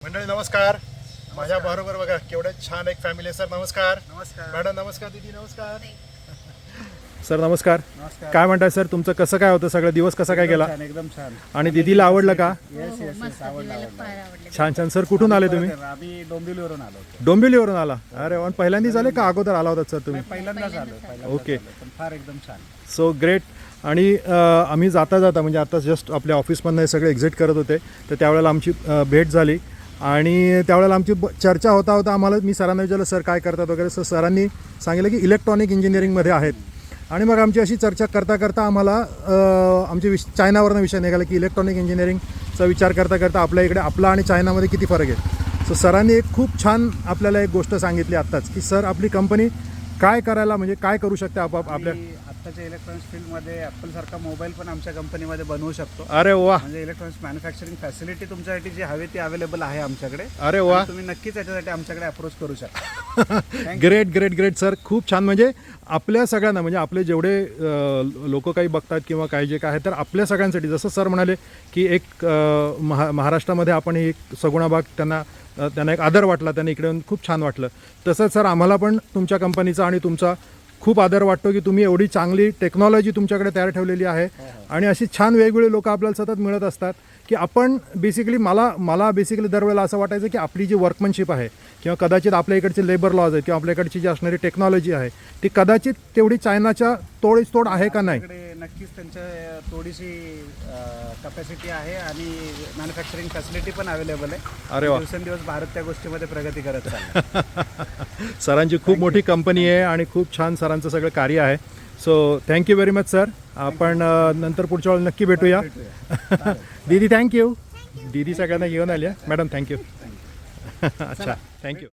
मंडळी नमस्कार. माझ्या बरोबर बघा केवढे छान एक फॅमिली आहे. सर नमस्कार. नमस्कार. मॅडम नमस्कार दीदी नमस्कार. सर नमस्कार. नमस्कार. काय म्हणताय सर? तुमचं कसं काय होतं? सगळं दिवस कसा काय गेला? छान एकदम छान. आणि दीदीला आवडलं का? येस येस येस आवडलं आवडलं. छान छान. सर कुठून आले तुम्ही? आम्ही डोंबिवलीवरून आलो होतो. डोंबिवलीवरून आला? अरे वन पहिल्यांदाच आले का अगोदर आला होता सर तुम्ही? पहिल्यांदाच आलो पहिल्यांदाच ओके. आलो. पण फार एकदम छान. सो ग्रेट आणि अ, आम्ही जाता जाता म्हणजे आता जस्ट आपल्या ऑफिसमधनं हे सगळे एक्झिट करत होते तर त्यावेळेला आमची अ, भेट झाली. आणि त्यावेळेला आमची ब- चर्चा होता होता आम्हाला मी सरांना विचारलं सर काय करतात वगैरे? सर सरांनी सांगितलं की इलेक्ट्रॉनिक इंजिनिअरिंगमध्ये आहेत. आणि मग आमची अशी चर्चा करता करता आम्हाला आमचे विश चायनावरनं विषय निघाला की इलेक्ट्रॉनिक इंजिनिअरिंगचा विचार करता करता आपल्या इकडे आपला आणि चायनामध्ये किती फरक आहे? सो सरांनी एक खूप छान आपल्याला एक गोष्ट सांगितली आत्ताच की सर आपली कंपनी काय करायला म्हणजे काय करू शकते आपाप आपल्या आणि आत्ताच्या इलेक्ट्रॉनिक्स फील्डमध्ये ॲपल सारखा मोबाईल पण आमच्या कंपनीमध्ये बनवू शकतो. अरे वा. म्हणजे इलेक्ट्रॉनिक्स मॅन्युफॅक्चरिंग फॅसिलिटी तुमच्यासाठी जी हवी ती अवेलेबल आहे आमच्याकडे. अरे वा. आणि तुम्ही नक्कीच याच्यासाठी आमच्याकडे अप्रोच करू शकता. ग्रेट ग्रेट ग्रेट सर खूप छान. म्हणजे आपल्या सगळ्यांना म्हणजे आपले जेवढे लोक काही बघतात किंवा काही जे काय आहे तर आपल्या सगळ्यांसाठी जसं सर म्हणाले की एक अ, महा महाराष्ट्रामध्ये आपण ही एक सगुणाबाग त्यांना अ, त्यांना एक आदर वाटला त्यांना इकडे येऊन खूप छान वाटलं. तसंच सर आम्हाला पण तुमच्या कंपनीचा आणि तुमचा खूप आदर वाटतो की तुम्ही एवढी चांगली टेक्नॉलॉजी तुमच्याकडे तयार ठेवलेली आहे. आणि अशी छान वेगवेगळी लोक आपल्याला सतत मिळत असतात की आपण बेसिकली मला मला बेसिकली दरवेळेला असं वाटायचं की आपली जी वर्कमनशिप आहे किंवा कदाचित आपल्या इकडचे लेबर लॉज आहेत किंवा आपल्या इकडची जी असणारी टेक्नॉलॉजी आहे ती कदाचित तेवढी चायनाच्या तोडीच तोड आहे का नाही? नक्कीच त्यांच्या थोडीशी कपॅसिटी आहे आणि मॅन्युफॅक्चरिंग फॅसिलिटी पण अवेलेबल आहे. अरे वा. दिवसेंदिवस भारत त्या गोष्टीमध्ये प्रगती करत सरांची खूप मोठी कंपनी आहे आणि खूप छान सरांचं सगळं कार्य आहे. So thank you very much sir आपण नंतर पुढच्या वेळेला नक्की भेटूया. दीदी थँक्यू दीदी सगळ्यांना घेऊन आल्या. मॅडम थँक्यू अच्छा थँक्यू